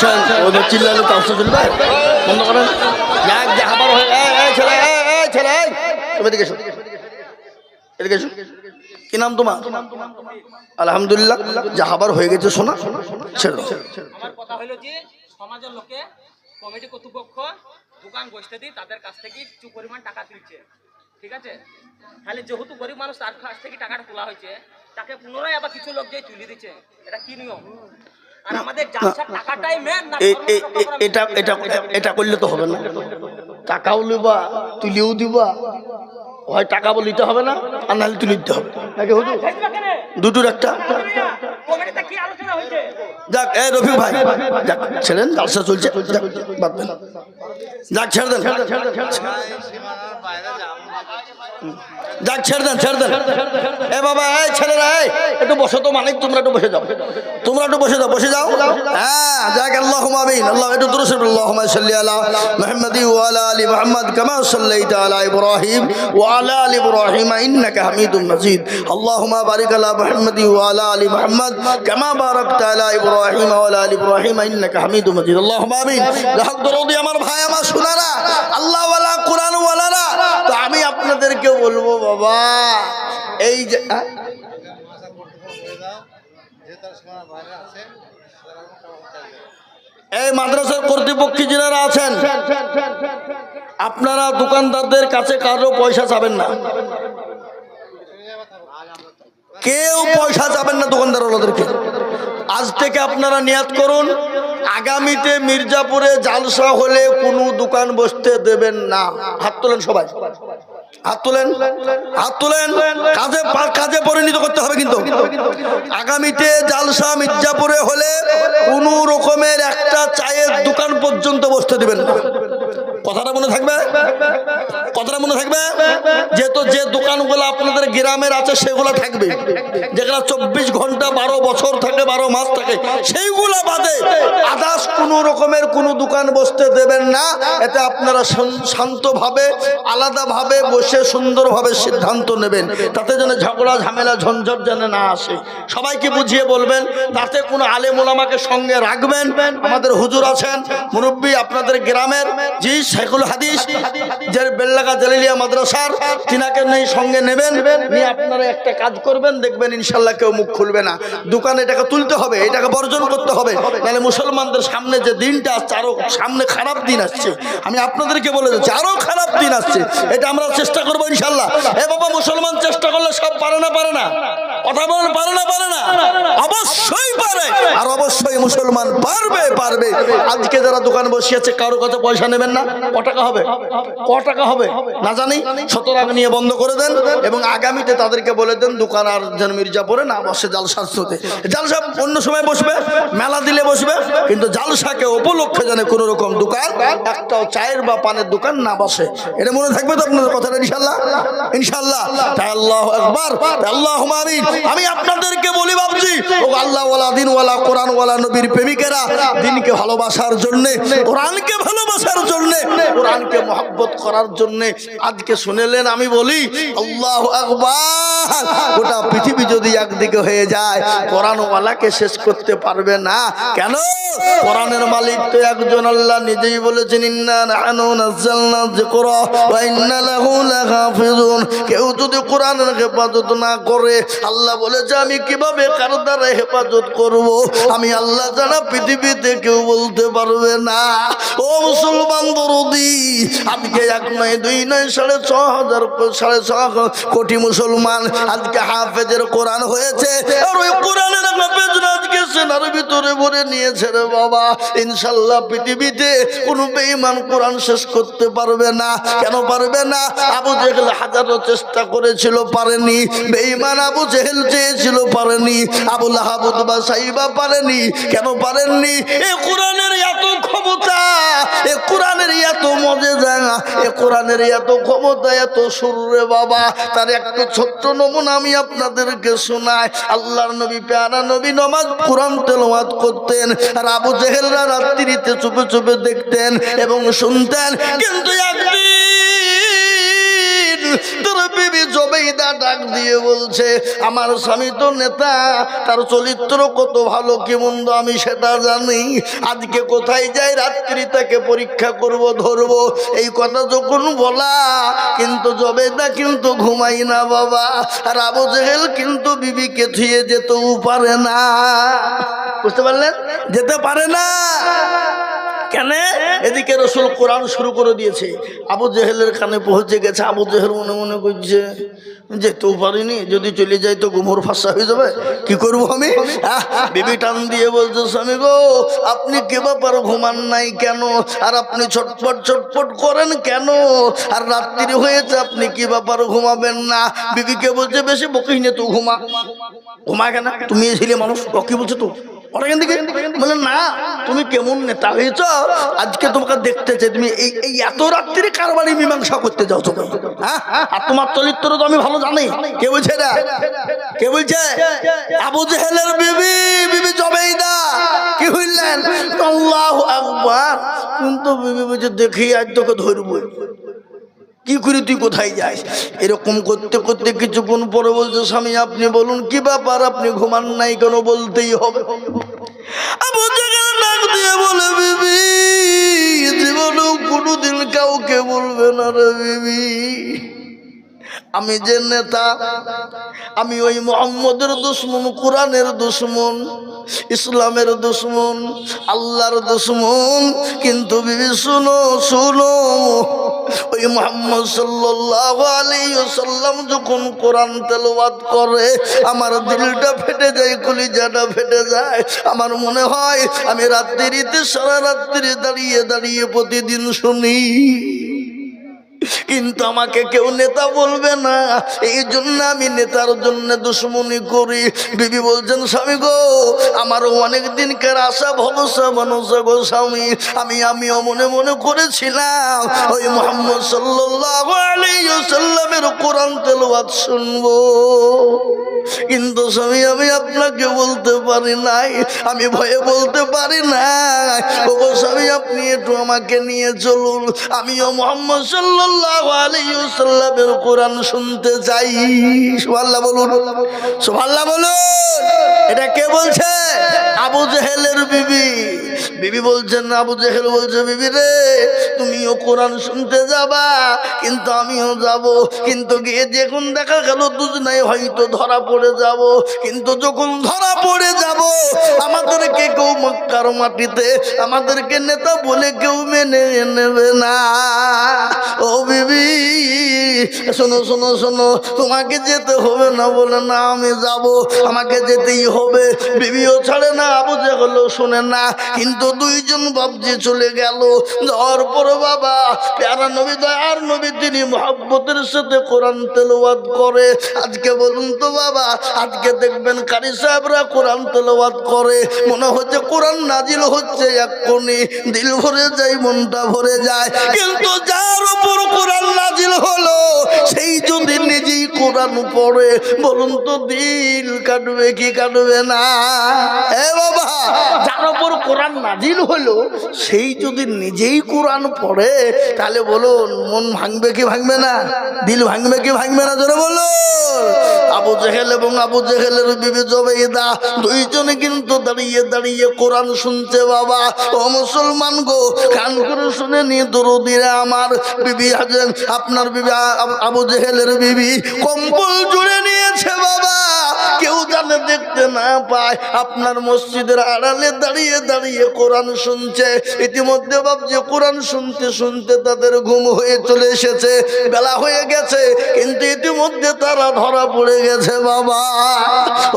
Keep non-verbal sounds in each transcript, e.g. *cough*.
যাচ্ছেন ওদের চিল্লালে তো তামসা চলবে। বন্ধ করেন। যাক যে আবার হয়ে এই, এই ছেলে এই, এই ছেলে এই, তুমি এদিকে এসো। এদিকে এসো। কি নাম তোমার? আলহামদুলিল্লাহ যা হাবার হয়ে গেছে শোনা। ছেড়ে দাও। আমার কথা হলো যে সমাজের লোকে কমিটি কর্তৃপক্ষ দোকান বসতে দিই তাদের কাছ থেকে কিছু পরিমাণ টাকা তুলছে। ঠিক আছে? তাহলে যেহেতু গরিব মানুষ তার কাছ থেকে টাকাটা তোলা হয়েছে তাকে পুনরায় আবার কিছু লোক যে তুলে দিচ্ছে এটা কি নিয়ম? মেন এটা এটা এটা- করলে তো হবে না। টাকাও লিবা তুলিও দিবা হয় টাকা বলিতে হবে না আর নাহলে তুলে দিতে হবে। নাকি হুজুর? দুটোর একটা। যাক এ রফিক ভাই যাক ছেড়েন জালসা চলছে। যাক বাদ দেন। যাক ছেড়ে দেন। যাক, ছেড়ে দেন ছেড়ে দেন। এ বাবা, এই ছেলেরা, এই, একটু বসো তো মানিক তোমরা একটু বসে যাও। তোমরা একটু বসে যাও বসে যাও। হ্যাঁ যাক আল্লাহ আমিন। আল্লাহ, একটু দুরুস আল্লাহুম্মা সাল্লি আলা মুহাম্মাদি ওয়া আলা আলি মুহাম্মাদ, কামা সাল্লাইতা আলা ইব্রাহিম ওয়া আলা আলি ইব্রাহিম, ইন্নাকা হামিদুম মাজিদ। আল্লাহুম্মা বারিক আলা মুহাম্মাদি ওয়া আলা আলি মুহাম্মাদ, কামা বারাকতা আলা ইব্রাহিম ওয়া আলা আলি ইব্রাহিম, ইন্নাকা হামিদুম মাজিদ। আল্লাহুম্মা আমিন। হক দরদি, আমার ভাই, আমার শোনারা আল্লাহ ওয়ালা, কোরআন ওয়ালারা আপনাদেরকে বলব বাবা, এই যে এই মাদ্রাসার কর্তৃপক্ষ যারা আছেন, আপনারা দোকানদারদের কাছে কারও পয়সা চাবেন না। কেউ পয়সা চাবেন না দোকানদার ওদেরকে আজ থেকে আপনারা নিয়াত করুন, আগামীতে মির্জাপুরে জালসা হলে কোনো দোকান বসতে দেবেন না। হাত তোলেন সবাই। তোলেন তোলেন। কাজে কাজে পরিণত করতে হবে কিন্তু। আগামীতে জালসা মির্জাপুরে হলে কোনো রকমের একটা চায়ের দোকান পর্যন্ত বসতে দিবেন। কথাটা মনে থাকবে? কথাটা মনে থাকবে? যেহেতু যে দোকানগুলো আপনাদের গ্রামের আছে, সেগুলো থাকবে যেগুলো চব্বিশ ঘণ্টা বারো বছর থাকে, বারো মাস থাকে, সেইগুলো বাদে আদার্স কোনো রকমের কোনো দোকান বসতে দেবেন না। এতে আপনারা শান- শান্তভাবে, আলাদাভাবে বসে সুন্দরভাবে সিদ্ধান্ত নেবেন। তাতে যেন ঝগড়া, ঝামেলা, ঝঞ্ঝট যেন না আসে। সবাইকে বুঝিয়ে বলবেন, তাতে কোনো আলেম ওলামাকে সঙ্গে রাখবেন। আমাদের হুজুর আছেন, মুরব্বী আপনাদের গ্রামের, জি শেখুল হাদিস, যে বেল্লাগা জালিলিয়া মাদ্রাসার, তিনাকে নেই সঙ্গে নেবেন, নিয়ে আপনারা একটা কাজ করবেন, দেখবেন ইনশাল্লাহ কেউ মুখ খুলবে না। দোকানে এটাকে তুলতে হবে, এটাকে বর্জন করতে হবে, নাহলে মুসলমানদের সামনে যে দিনটা আসছে, আরও সামনে খারাপ দিন আসছে। আমি আপনাদেরকে বলে দিচ্ছি, আরও খারাপ দিন আসছে। এটা আমরা চেষ্টা করব ইনশাল্লাহ। এ বাবা, মুসলমান চেষ্টা করলে সব পারে না পারে না। কথা বলেন, পারে না পারে না? অবশ্যই পারে। আর অবশ্যই মুসলমান পারবে পারবে। আজকে যারা দোকান বসিয়েছে, কারও কাছে পয়সা নেবেন না। মেলা দিলে বসবে, কিন্তু উপলক্ষে যেন কোনো রকম দোকান, একটাও চায়ের বা পানের দোকান না বসে। এটা মনে থাকবে তো আপনাদের কথাটা ইনশাল্লাহ ইনশাল্লাহ আল্লাহ একবার আল্লাহ আমি আপনাদেরকে বলি আল্লাহ দিন ওয়ালা কোরআন ওয়ালা নবীর প্রেমিকেরা দিনকে ভালোবাসার জন্যে, কোরআনকে ভালোবাসার জন্যে, কোরআনকে মহব্বত করার জন্যে আজকে শুনেলেন, আমি বলি, আল্লাহ আকবার। গোটা পৃথিবী যদি একদিকে হয়ে যায় কোরআন ওয়ালাকে শেষ করতে পারবে না। কেন? কোরআনের মালিক তো একজন, আল্লাহ নিজেই বলেছেন কেউ যদি কোরআনের হেফাজত না করে, আল্লাহ বলেছে, আমি কীভাবে কার দ্বারা হেফাজত করব। আমি আল্লাহ জানা পৃথিবীতে কেউ বলতে পারবে না। ও মুসলমান দরদি, আজকে এক নয়, দুই নয়, সাড়ে ছ হাজার, সাড়ে ছ কোটি মুসলমান আজকে হাফেজের কোরআন হয়েছে। আর ওই কোরআনের আজকে সেনার ভিতরে ভরে নিয়েছে রে বাবা। ইনশাল্লাহ পৃথিবীতে কোনো বেঈমান কোরআন শেষ করতে পারবে না। কেন পারবে না? আবু জেহেল চেষ্টা করেছিল, পারেনি। বেঈমান আবু জেহেল চেয়েছিল, পারেনি। আবু লাহাবুদ বা সাইবা পারেনি? কেন পারেননি? এ কোরআনের এত ক্ষমতা, এ কোরআনের এত মজে জানা এ কোরআনের এত ক্ষমতা, এত সুরে বাবা। তার একটা ছোট্ট নমুনা আমি আপনাদেরকে শোনাই। আল্লাহর নবী, প্যারা নবী নমাজ, কোরআন তেলাওয়াত করতেন। আর আবু জেহেলরা রাত্রিতে চুপে চুপে দেখতেন এবং শুনতেন। কিন্তু একদিন তোর বিবি জবেইদা ডাক দিয়ে বলছে, আমার স্বামী তো নেতা, তার চরিত্র কত ভালো, কি মন্দ আমি সেটা জানি। আজকে কোথায় যাই, রাত্রি তাকে পরীক্ষা করব, ধরব। এই কথা যখন বলা, কিন্তু জবেদা কিন্তু ঘুমাই না বাবা। আর আবু জেহেল কিন্তু বিবিকে থুয়ে যেতেও পারে না। বুঝতে পারলেন? যেতে পারে না। কেন এদিকে রসুল কোরআন শুরু করে দিয়েছে। আবু জেহেলের কানে পৌঁছে গেছে। আবু জেহেল মনে মনে করছে যেতেও পারিনি, যদি চলে যাই তো গুমর ফাঁসা হয়ে যাবে। কি করব আমি? বিবি টান দিয়ে বলছে, স্বামী গো, আপনি কে ব্যাপার ঘুমান নাই কেন? আর আপনি ছটপট ছটপট করেন কেন? আর রাত্রি হয়েছে, আপনি কি ব্যাপার ঘুমাবেন না? বিবিকে বলছে, বেশি বকিস নে তুই ঘুমা। ঘুমা কেন? তুমি ছেলে মানুষ বকি বলছো তো? না, তুমি কেমন নেতা আজকে তোমাকে দেখতে চাই। তুমি এই এই এত করতে হ্যাঁ? তোমার চরিত্র তো আমি ভালো জানি। কে বলছে কে বলছে? আবু জেহেলের বিবি বিবি জবেইদা। কি হইলেন? কিন্তু বিবি বলছে, দেখি, আজ তোকে ধরবো। কি করে তুই কোথায় যাস? এরকম করতে করতে কিছুক্ষণ পরে বলছে, স্বামী, আপনি বলুন, কি ব্যাপার? আপনি ঘুমান নাই কেন? বলতেই হবে। বলে কোনোদিন কাউকে বলবে না রে বিবি। আমি যে নেতা, আমি ওই মোহাম্মদের দুশ্মন, কোরআনের দুশ্মন, ইসলামের দুশ্মন, আল্লাহর দুশ্মন। কিন্তু বিবি, শুনো শুনো, ওই মোহাম্মদ সাল্লাল্লাহু আলাইহি ওয়াসাল্লাম যখন কোরআন তেলাওয়াত করে, আমার দিলটা ফেটে যায়, কলিজাটা ফেটে যায়। আমার মনে হয়, আমি রাত্রিতে, সারা রাত্রি দাঁড়িয়ে দাঁড়িয়ে প্রতিদিন শুনি। কিন্তু আমাকে কেউ নেতা বলবে না। এই জন্য আমি নেতার জন্য দুশ্মনী করি। বিবি বলছেন, স্বামী গো, আমারও অনেক দিনকার আশা, ভরসা মানুষ গো স্বামী। আমি, আমিও মনে মনে করেছিলাম, ওই মোহাম্মদ আলাইহি কোরআন তেলাওয়াত শুনব। কিন্তু স্বামী, আমি আপনাকে বলতে পারি নাই, আমি ভয়ে বলতে পারি না ও স্বামী, আপনি একটু আমাকে নিয়ে চলুন। আমিও মোহাম্মদ সাল্লাল্লাহু কোরআন শুনতে চাই। সুবহানাল্লাহ বলুন। সুবহানাল্লাহ বলুন। এটা কে বলছে? আবু জেহেলের বিবি। বিবি বলছেন, আবু জেহেল বলছে, বিবি রে, তুমিও কোরআন শুনতে যাবা, কিন্তু আমিও যাব। কিন্তু গিয়ে যখন দেখা গেল দুজনাই হয়তো ধরা পড়ে যাব, কিন্তু যখন ধরা পড়ে যাব, আমাদেরকে কেউ মক্কার মাটিতে, আমাদেরকে নেতা বলে কেউ মেনে নেবে না। ও বিবি। শোনো শোনো শোনো, তোমাকে যেতে হবে না বলে না আমি যাব। আমাকে যেতেই হবে। বিবিও ছাড়ে না, আবু যে হলো শোনে না। কিন্তু দুইজন বাবজি চলে গেল। যাওয়ার পর বাবা, প্যারা নবী দয়ার নবী, তিনি মহাব্বতের সাথে কোরআন তেলাওয়াত করে। আজকে বলুন তো বাবা, আজকে দেখবেন কারি সাহেবরা কোরআন তেলাওয়াত করে। মনে হচ্ছে কোরআন নাজিল হচ্ছে এক কোণে। দিল ভরে যায়, মনটা ভরে যায়। কিন্তু যার উপর কোরআন নাজিল হলো, সেই যদি নিজেই কোরআন পড়ে, বলুন তো দিল কাটবে কি কাটবে না? এ বাবা, যার উপর কোরআন নাজিল হলো, সেই যদি নিজেই কোরআন পড়ে, তাহলে বলুন, মন ভাঙবে কি ভাঙবে না? দিল ভাঙবে কি ভাঙবে না? জোরে বলো আবু জেহেল এবং আবু জেহেলের বিবি জবেদা দুইজনে কিন্তু দাঁড়িয়ে দাঁড়িয়ে কোরআন শুনছে বাবা। ও মুসলমান গো কান করে শুনে নি দরদিরা আমার বিবি হাজেন আপনার বিবি আবু জেহেলের বিবি কম্বল জুড়ে নিয়েছে বাবা। কেউ জানে দেখতে না পায়, আপনার মসজিদের আড়ালে দাঁড়িয়ে দাঁড়িয়ে কোরআন শুনছে। ইতিমধ্যে ভাবছে, কোরআন শুনতে শুনতে তাদের ঘুম হয়ে চলে এসেছে, বেলা হয়ে গেছে, কিন্তু ইতিমধ্যে তারা ধরা পড়ে গেছে বাবা।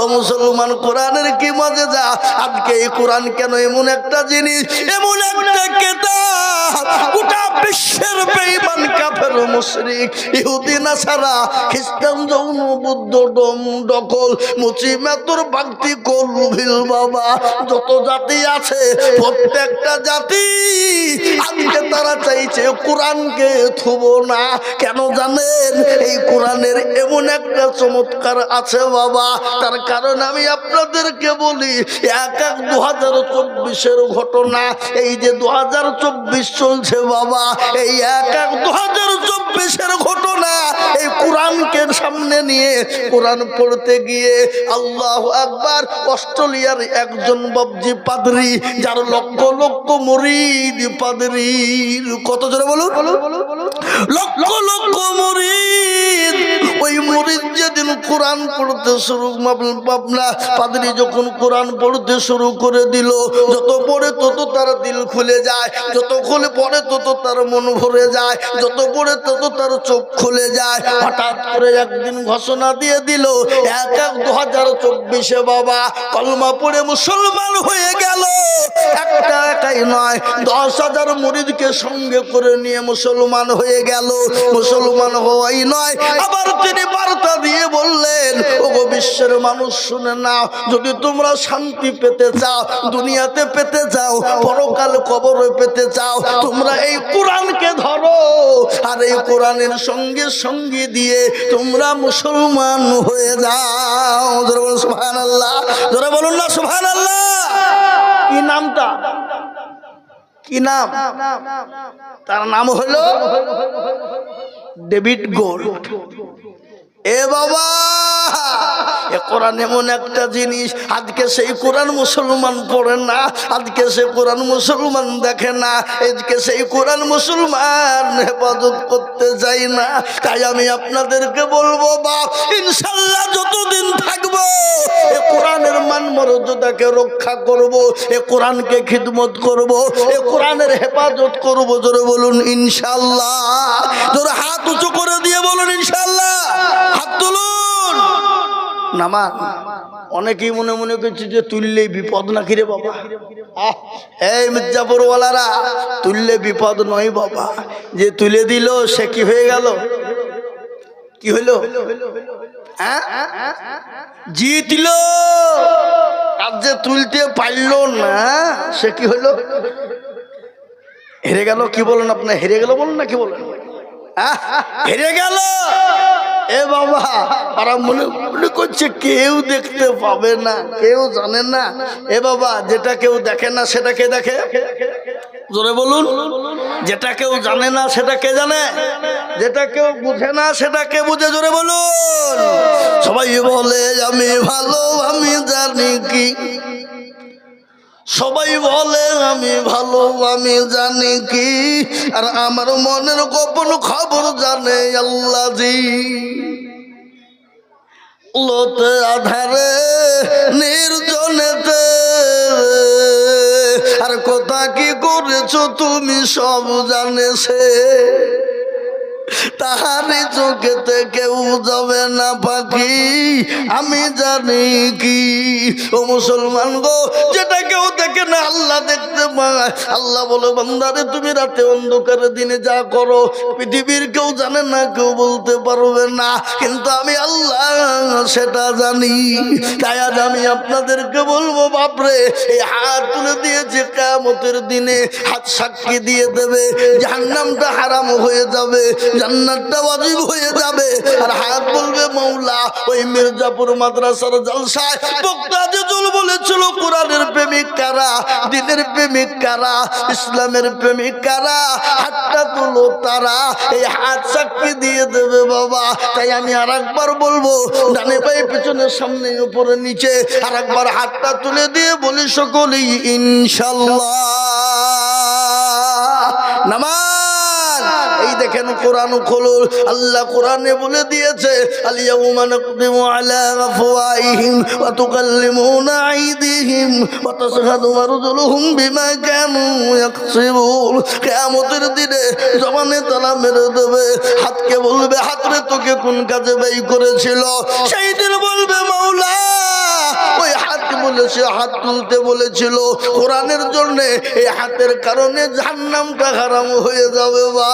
ও মুসলমান, কোরআনের কি মজে যা? আজকে এই কোরআন কেন এমন একটা জিনিস? এমন একটা কেতাব, গোটা বিশ্বের বেঈমান কাফের মুশরিক, ইহুদি খ্রিস্টান যৌন, বুদ্ধ বাবা, যত জাতি আছে, প্রত্যেকটা জাতি আজকে তারা চাইছে কোরআনকে থুব না। কেন জানেন? এই কোরআনের এমন একটা চমৎকার আছে বাবা, তার কারণ আমি আপনাদেরকে বলি, এক এক দু হাজার চব্বিশের ঘটনা, এই যে দু হাজার চব্বিশ চলছে বাবা, এই এক এক দু হাজার চব্বিশের ঘটনা এই কোরআনকে সামনে নিয়ে কোরআন পড়তে গিয়ে আল্লাহ একবার অস্ট্রেলিয়ার একজন বাবজি পাদরি, যার লক্ষ লক্ষ মরিদ পাদরির, কত জোরে বলুন? লক্ষ লক্ষ মরিদ ওই মরিদ যেদিন কোরআন পড়তে শুরু পাবনা পাদরি যখন কোরআন পড়তে শুরু করে দিল, যত পড়ে তত তার দিল খুলে যায়, যত খুলে পড়ে তত তার মন ভরে যায়, যত পড়ে তত তার চোখ খুলে যায়। হঠাৎ করে একদিন ঘোষণা দিয়ে দিল, এক এক দু হাজার চব্বিশে বাবা কলমা পড়ে মুসলমান হয়ে গেল, একটা একাই নয় দশ হাজার মুরিদকে সঙ্গে করে নিয়ে মুসলমান হয়ে গেল। মুসলমান হওয়াই নয়। আবার তিনি বার্তা দিয়ে বললেন, ওগো বিশ্বের মানুষ, শুনে নাও। যদি তোমরা শান্তি পেতে চাও, দুনিয়াতে পেতে চাও, পরকাল কবরে পেতে চাও, তোমরা এই কোরআনকে ধরো। আর এই কোরআনের সঙ্গে সঙ্গে দিয়ে তোমরা মুসলমান হয়ে যাও। জোরে বলুন সুবহান আল্লাহ জোরে বলুন না সুবহান আল্লাহ কি নামটা? কি নাম? তার নাম হলো ডেভিড গোল্ড। এ বাবা, এ কোরআন এমন একটা জিনিস, আজকে সেই কোরআন মুসলমান পড়ে না, আজকে সে কোরআন মুসলমান দেখে না, আজকে সেই কোরআন মুসলমান হেফাজত করতে চাই না। তাই আমি আপনাদেরকে বলব, বাপ, ইনশাল্লাহ যতদিন থাকব, এ কোরআনের মান মর্যাদাকে রক্ষা করব, এ কোরআনকে খিদমত করব, এ কোরআনের হেফাজত করব, জোরে বলুন, ইনশাল্লাহ। জোরে হাত উঁচু করে দিয়ে বলুন, ইনশাল্লাহ। হাত অনেকেই মনে মনে করছে যে তুললেই বিপদ না কিরে বাবা? এই মির্জাপুর ওয়ালারা তুললে বিপদ নয় বাবা। যে তুলে দিল, সে কি হয়ে গেল? কি হইল হ্যাঁ? জিতল। আর যে তুলতে পারল না, সে কি হলো? হেরে গেল, কি বলেন আপনি? হেরে গেল বলুন না কি বলেন? হেরে গেল। এ বাবা, তারা মনে মনে করছে কেউ দেখতে পাবে না, কেউ জানে না। এ বাবা, যেটা কেউ দেখে না, সেটা কে দেখে? জোরে বলুন। যেটা কেউ জানে না, সেটা কে জানে? যেটা কেউ বুঝে না, সেটা কে বুঝে? জোরে বলুন। সবাই বলে, আমি ভালো, আমি জানি কি। সবাই বলে, আমি ভালো, আমি জানি কি, আর আমার মনের গোপন খবর জানে আল্লাহ লোতে আধারে, নির্জনেতে, আর কোথা কি করেছ, তুমি সব জানে সে তাহারি চোখেতে কেউ যাবে না পাখি। আমি জানি কি? ও মুসলমান গো, যেটা কেউ দেখে না, আল্লাহ দেখতে পায়। আল্লাহ বলে, বান্দারে, তুমি রাতে অন্ধকারে দিনে যা করো, পৃথিবীর কেউ জানে না, কেউ বলতে পারবে না। কিন্তু আমি আল্লাহ সেটা জানি। তাই আজ আমি আপনাদেরকে বলব, বাপরে, এই হাত তুলে দিয়েছে কেমতের দিনে, হাত সাক্ষী দিয়ে দেবে, জাহান্নামটা হারাম হয়ে যাবে। জান্নাতটা ওয়াজিব হয়ে যাবে। আর হাত বলবে ওই মির্জাপুর মাদ্রাসার জলসায় বক্তা জুল বলেছিল, কোরআনের প্রেমিক কারা, দিনের প্রেমিক কারা, ইসলামের প্রেমিক কারা হাতটা তুলো তারা এই হাত সাক্ষী দিয়ে দেবে বাবা। তাই আমি আর একবার বলব ডানে পায়ে পেছনে, সামনে, উপরে, নিচে আর একবার হাতটা তুলে দিয়ে বলি সকলেই, ইনশাল্লাহ। নামাজ দেখেন কোরআন খোলুন। আল্লাহ কোরআনে বলে দিয়েছে আলিয়াউমা নাকদিমু আলা আফওয়াইহিম ওয়া তুকাল্লিমুনা আইদিহিম ওয়া তাশহাদু আরজুলুহুম বিমা কানু ইয়াকসিবুন। কিয়ামতের দিনে জবানে তালা মেরে দেবে, হাতকে বলবে, হাতরে তোকে কোন কাজে ব্যয় করেছিল? সেই দিন বলবে, মাওলা বলেছে, হাত তুলতে বলেছিল। কোরআনের জন্য এই হাতের কারণে জাহান্নামটা হারাম হয়ে যাবে বা।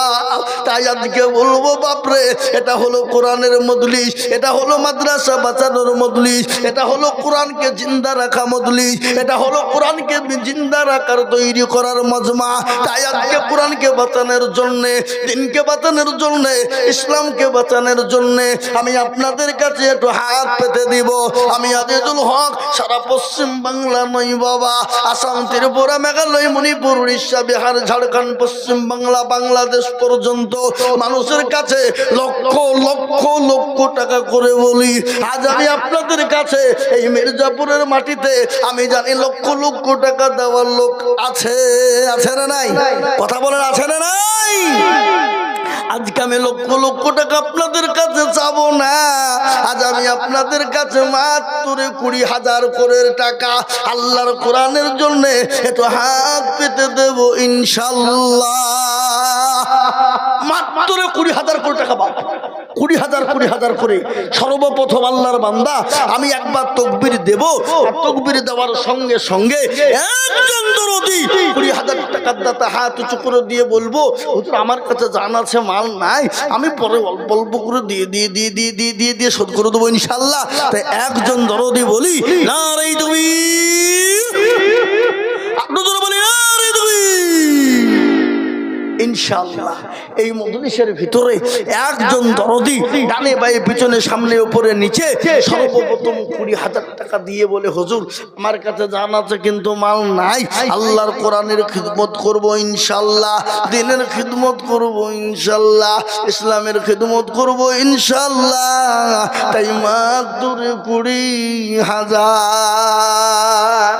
তাই আজকে বলব, বাপরে, এটা হলো কোরআনের মজলিস, এটা হলো মাদ্রাসা বাঁচানোর মজলিস, এটা হলো কোরআনকে জিন্দা রাখা মজলিস, এটা হলো কোরআনকে জিন্দা রাখার তৈরি করার মজমা। তাই আজকে কোরআনকে বাঁচানোর জন্যে, দিনকে বাঁচানোর জন্যে, ইসলামকে বাঁচানোর জন্যে আমি আপনাদের কাছে একটু হাত পেতে দিব। আমি আজিজুল হক সারা পশ্চিম বাংলা নয় বাবা আসাম ত্রিপুরা মেঘালয় মণিপুর উড়িষ্যা বিহার ঝাড়খণ্ড পশ্চিম বাংলা বাংলাদেশ পর্যন্ত মানুষের কাছে লক্ষ লক্ষ লক্ষ টাকা করে বলি। আজ আমি আপনাদের কাছে এই মির্জাপুরের মাটিতে আমি জানি লক্ষ লক্ষ টাকা দেওয়ার লোক আছে আছে না নাই? কথা বলার আছে না নাই? আজকে আমি লক্ষ লক্ষ টাকা আপনাদের কাছে চাবো না। আজ আমি আপনাদের কাছে মাত্র কুড়ি হাজার করে টাকা আল্লাহর কোরআনের জন্য এত হাত পেতে দেব ইনশাল্লাহ। মাত্র কুড়ি হাজার করে টাকা কুড়ি হাজার কুড়ি হাজার করে সর্বপ্রথম আল্লাহর বান্দা আমি একবার তকবির দেব। তকবির দেওয়ার সঙ্গে সঙ্গে একজন দরদি কুড়ি হাজার টাকার দাতা হাত উঁচু করে দিয়ে বলব আমার কাছে জান আছে, মাল নাই। আমি পরে অল্প অল্প করে দিয়ে দিয়ে দিয়ে দিয়ে দিয়ে দিয়ে দিয়ে শোধ করে দেবো ইনশাল্লাহ তাই একজন দরদি বলি না রে তুমি। ইনশাল্লাহ এই মজলিসের ভিতরে একজন দরদি ডানে বায়ে পিছনে সামনে উপরে নিচে সর্বপ্রথম কুড়ি হাজার টাকা দিয়ে বলে, হজুর, আমার কাছে জান আছে কিন্তু মাল নাই। আল্লাহর কোরআনের খিদমত করব ইনশাল্লাহ দিনের খিদমত করব ইনশাল্লাহ ইসলামের খিদমত করব ইনশাল্লাহ তাই মাত্র কুড়ি হাজার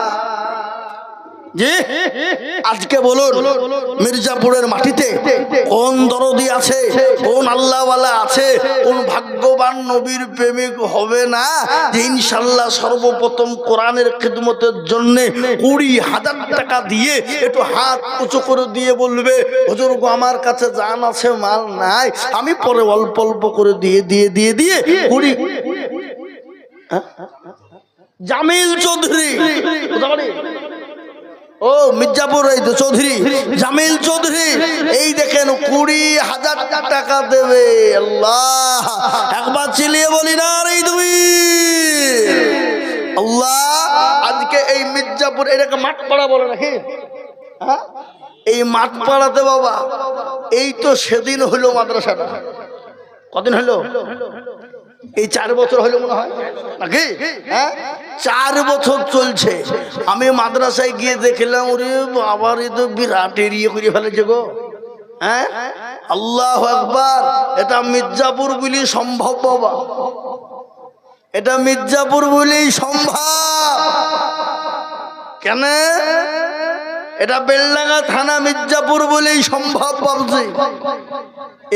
আজকে বলুন মির্জাপুরের মাটিতে কোন দরদি আছে কোন আল্লাহওয়ালা আছে কোন ভাগ্যবান নবীর প্রেমিক হবে না যে ইনশাল্লাহ সর্বপ্রথম কোরআনের খিদমতের জন্য কুড়ি হাজার টাকা দিয়ে একটু হাত উঁচু করে দিয়ে বলবে হুজুর আমার কাছে জান আছে মাল নাই আমি পরে অল্প অল্প করে দিয়ে দিয়ে দিয়ে দিয়ে কুড়ি হ্যাঁ? জামিল চৌধুরী? ও মির্জাপুর এই তো চৌধুরী, জামিল চৌধুরী, এই দেখেন কুড়ি হাজার টাকা দেবে। আল্লাহ, একবার চিলিয়ে বলি না রে তুমি আল্লাহ, আজকে এই মির্জাপুর এটাকে মাঠ পাড়া বলে নাকি? হ্যাঁ? এই মাঠ পাড়াতে বাবা, এই তো সেদিন হইল মাদ্রাসাটা। কদিন হলো? এই চার বছর হলো মনে হয়? নাকি? হ্যাঁ? চার বছর চলছে। আমি মাদ্রাসায় গিয়ে দেখলাম, ওরে আবার এ তো বিরাট এরিয়ে করে ফেলেছে গো। হ্যাঁ? আল্লাহ একবার এটা মির্জাপুর বলি সম্ভব, বাবা। এটা মির্জাপুর বলেই সম্ভব। কেন? এটা বেলডাঙ্গা থানা মির্জাপুর বলেই সম্ভব ভাবছি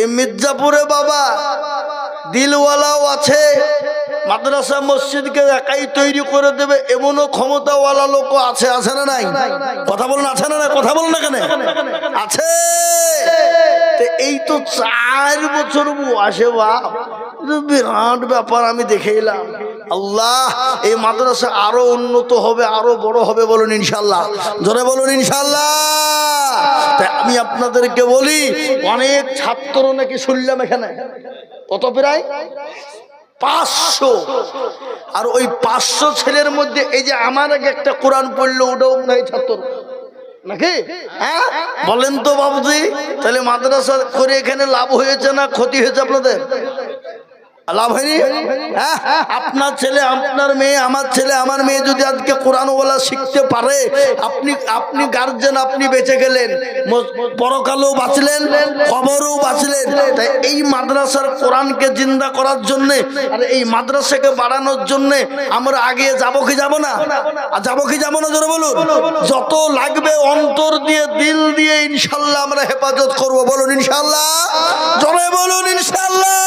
এই মির্জাপুরে, বাবা। দিলওয়ালাও আছে, মাদ্রাসা মসজিদকে একাই তৈরি করে দেবে, এমনও ক্ষমতাওয়ালা লোক আছে আছে না নাই? কথা বলুন, আছে না কথা বলুন না কেন? আছে। এই তো চার বছর আসে বাপ বিরাট ব্যাপার, আমি দেখে এলাম। আল্লাহ, এই মাদ্রাসা আরও উন্নত হবে, আরও বড় হবে বলুন ইনশাল্লাহ জোরে বলুন ইনশাল্লাহ আমি আপনাদেরকে বলি, অনেক ছাত্র নাকি শুনলাম এখানে? কত প্রায়? পাঁচশো। আর ওই পাঁচশো ছেলের মধ্যে এই যে আমার আগে একটা কোরআন পড়ল, ওটাও নাই ছাত্র। নাকি? হ্যাঁ? বলেন তো বাবুজি, তাহলে মাদ্রাসা করে এখানে লাভ হয়েছে না ক্ষতি হয়েছে আপনাদের? লাভ হয়নি? হ্যাঁ আপনার ছেলে, আপনার মেয়ে, আমার ছেলে, আমার মেয়ে যদি আজকে কোরআনওয়ালা শিখতে পারে, আপনি আপনি গার্জেন আপনি বেঁচে গেলেন। পরকালেও বাঁচলেন খবরও বাঁচলেন। তাই এই মাদ্রাসার কোরআনকে জিন্দা করার জন্যে, আর এই মাদ্রাসাকে বাড়ানোর জন্যে আমরা আগে যাব কি যাব না? আর যাব কি যাব না জোরে বলুন? যত লাগবে অন্তর দিয়ে, দিল দিয়ে ইনশাল্লাহ আমরা হেফাজত করব। বলুন ইনশাল্লাহ? জোরে বলুন ইনশাল্লাহ?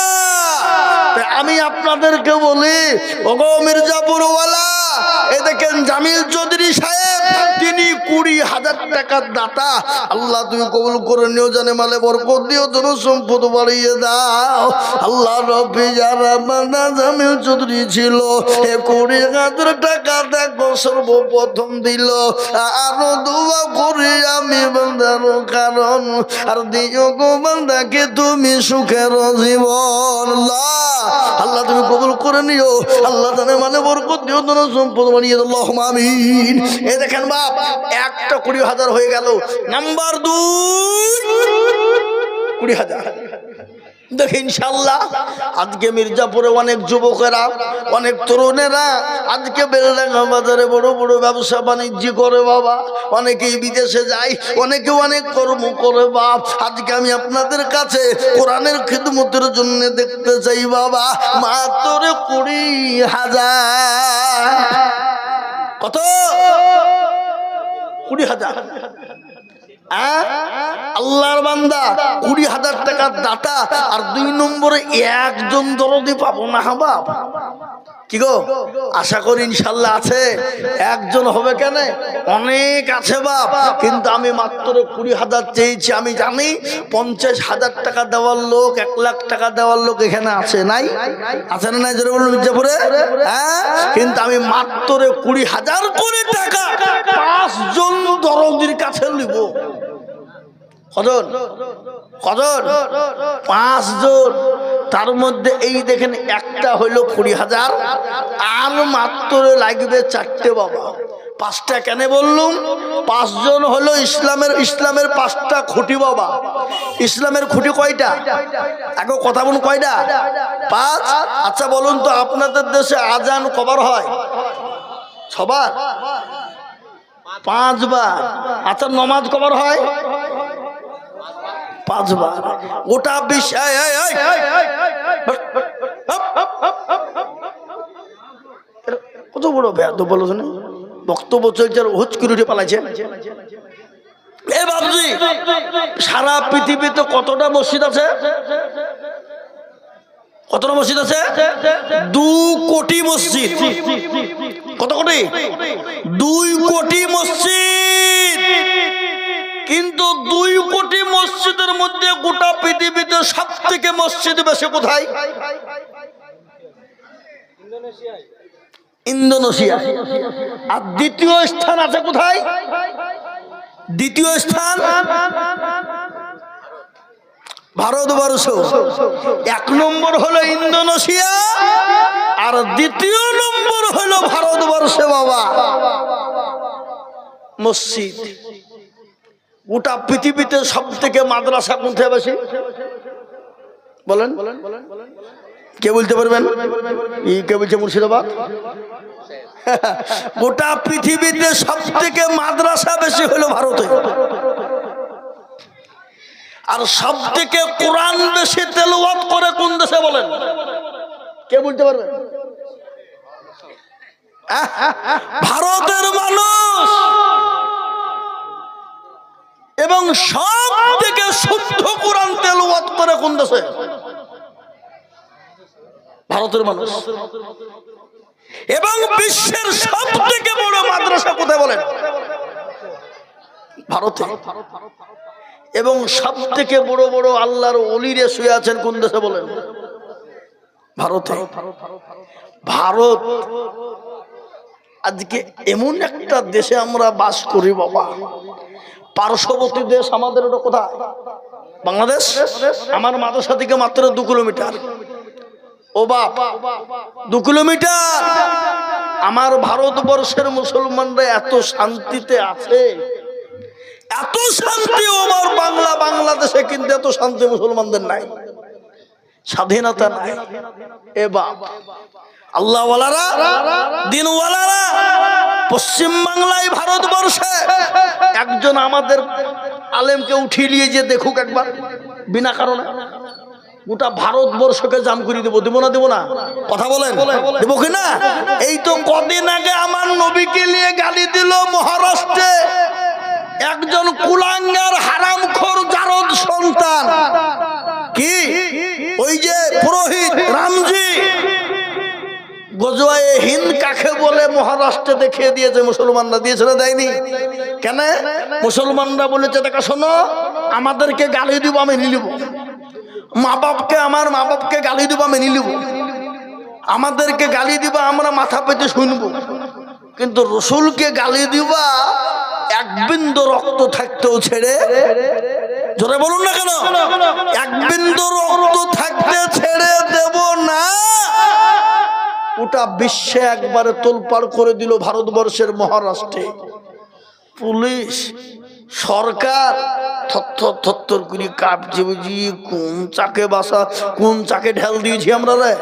আমি আপনাদেরকে বলি ওগো মির্জাপুরওয়ালা দেখেন জামিল চৌধুরী সাহেব, তিনি কুড়ি হাজার টাকার দাতা। আল্লাহ, তুমি কবুল করে নিও, জানে মালে বরকত দিও তোর সম্পদ বাড়িয়ে দাও। আল্লাহ রবি যারা বান্দা জামিল চৌধুরী ছিল, এ কুড়ি হাজার টাকা দেখো সর্বপ্রথম দিল। আরও দোয়া করি আমি বান্দার কারণ, আর দিও গো বান্দাকে তুমি সুখের জীবন। আল্লাহ আল্লাহ, তুমি কবুল করে নিও। আল্লাহ, জানে মানে বরকত দিও আল্লাহ দেখেন বাপ, একটা কুড়ি হাজার হয়ে গেল। নাম্বার দুই হাজার। দেখি ইনশাল্লাহ আজকে মির্জাপুরে অনেক যুবকেরা, অনেক তরুণেরা আজকে বেলডাঙ্গা বাজারে বড় বড় ব্যবসা বাণিজ্য করে বাবা। অনেকেই বিদেশে যায় অনেকে অনেক কর্ম করে বাপ। আজকে আমি আপনাদের কাছে কোরআনের খিদমতের জন্য দেখতে চাই বাবা। মাত্র কুড়ি হাজার। কত কুড়ি হাজার? আল্লাহর বান্দা, কুড়ি হাজার টাকার দাতা, আর দুই নম্বরে একজন দরদি পাবো না বাপ? কি গো? আশা করি ইনশাল্লাহ আছে। একজন হবে কেন? অনেক আছে বাপ, কিন্তু আমি মাত্র কুড়ি হাজার চেয়েছি। আমি জানি পঞ্চাশ হাজার টাকা দেওয়ার লোক, এক লাখ টাকা দেওয়ার লোক এখানে আছে নাই? আছে না নাই? জোরে বলুন মির্জাপুরে। হ্যাঁ? কিন্তু আমি মাত্র কুড়ি হাজার কোটি টাকা পাঁচজন দরদির কাছে নিব কজন কজন পাঁচজন তার মধ্যে এই দেখেন একটা হইল কুড়ি হাজার, আর মাত্র লাগবে চারটে বাবা। পাঁচটা কেন বললুম? পাঁচজন হলো ইসলামের ইসলামের পাঁচটা খুঁটি বাবা। ইসলামের খুঁটি কয়টা? এখন কথা বলুন কয়টা? পাঁচ? আচ্ছা বলুন তো, আপনাদের দেশে আজান কবার হয়? সবার পাঁচবার। আচ্ছা নমাজ কবার হয়? পাঁচবার। গোটা এরা কত বড় ব্যাধ বলো শুনে। বক্তব্য চলছে আর হুচকির উঠে পালাইছে। এ বাবজি, সারা পৃথিবীতে কতটা মসজিদ আছে? কতটা মসজিদ আছে? দু কোটি মসজিদ। কত কোটি? দুই কোটি মসজিদ কিন্তু দুই কোটি মসজিদের মধ্যে গোটা পৃথিবীতে সব থেকে মসজিদ বেশি কোথায়? ইন্দোনেশিয়া। আর দ্বিতীয় স্থান আছে কোথায়? দ্বিতীয় স্থান? ভারতবর্ষ। এক নম্বর হলো ইন্দোনেশিয়া, আর দ্বিতীয় নম্বর হলো ভারতবর্ষে বাবা। মসজিদ। গোটা পৃথিবীতে সব থেকে মাদ্রাসা কোথায় বেশি? বলেন। কে বলতে পারবেন? এই কে বলছে মুর্শিদাবাদ? *laughs* গোটা পৃথিবীতে সব থেকে মাদ্রাসা বেশি হলো ভারতে। আর সব থেকে কোরআন বেশি তেলওয়াত করে কোন দেশে বলেন? কে বলতে পারবেন? *laughs* ভারতের মানুষ। এবং সব থেকে শুদ্ধ কোরআন তেলওয়াত করে কোন দেশে? ভারতের মানুষ। এবং বিশ্বের সব থেকে বড় মাদ্রাসা কোথায় বলেন? ভারতে। এবং সব থেকে বড় বড় আল্লাহর অলিরে শুয়ে আছেন কোন দেশে বলেন? ভারতে। ভারত। আজকে এমন একটা দেশে আমরা বাস করি, বাবা। পার্শ্ববর্তী দেশ আমাদের ওটা কোথায়? বাংলাদেশ? আমার মাদ্রাসা থেকে মাত্র দু কিলোমিটার। ও বাপ, দু কিলোমিটার। আমার ভারতবর্ষের মুসলমানরা এত শান্তিতে আছে। এত শান্তি আমার বাংলা, বাংলাদেশে কিন্তু এত শান্তি মুসলমানদের নাই। স্বাধীনতা নাই। এ বাপ, আল্লাহওয়ালারা, দিনওয়ালারা পশ্চিম বাংলায় ভারতবর্ষে একজন আমাদের আলেমকে উঠিয়ে নিয়ে যে দেখুক একবার বিনা কারণে। গোটা ভারতবর্ষকে জাম করে দেবো। দেবো না দেবো না? কথা বলেন। দেবো কি না? এই তো কদিন আগে আমার নবীকে নিয়ে গালি দিল মহারাষ্ট্রে। একজন কুলাঙ্গার হারামখোর জারদ সন্তান। কি? ওই যে পুরোহিত রামজি। গজওয়ায়ে হিন্দ কাকে বলে মহারাষ্ট্রে দেখিয়ে দিয়েছে? মুসলমানরা দিয়েছে না দেয়নি? কেন? মুসলমানরা বলেছে, দেখা শোনো, আমাদেরকে গালি দিব, আমি নিলিব মা বাপকে আমার মা বাপকে গালি দিব, আমি নিলিব আমাদেরকে গালি দিবা, আমরা মাথা পেতে শুনব। কিন্তু রসুলকে গালি দিবা, এক বিন্দু রক্ত থাকতেও ছেড়ে। জোরে বলুন না কেন? এক বিন্দু রক্ত থাকতে ছেড়ে দেব না। ওটা বিশ্বে একবারে তোলপাড় করে দিল ভারতবর্ষের মহারাষ্ট্রে। পুলিশ, সরকার থর থর করে কাঁপছে বুঝি, কোন চাকে বাসা, কোন চাকে ঢেল দিয়েছি আমরা রে?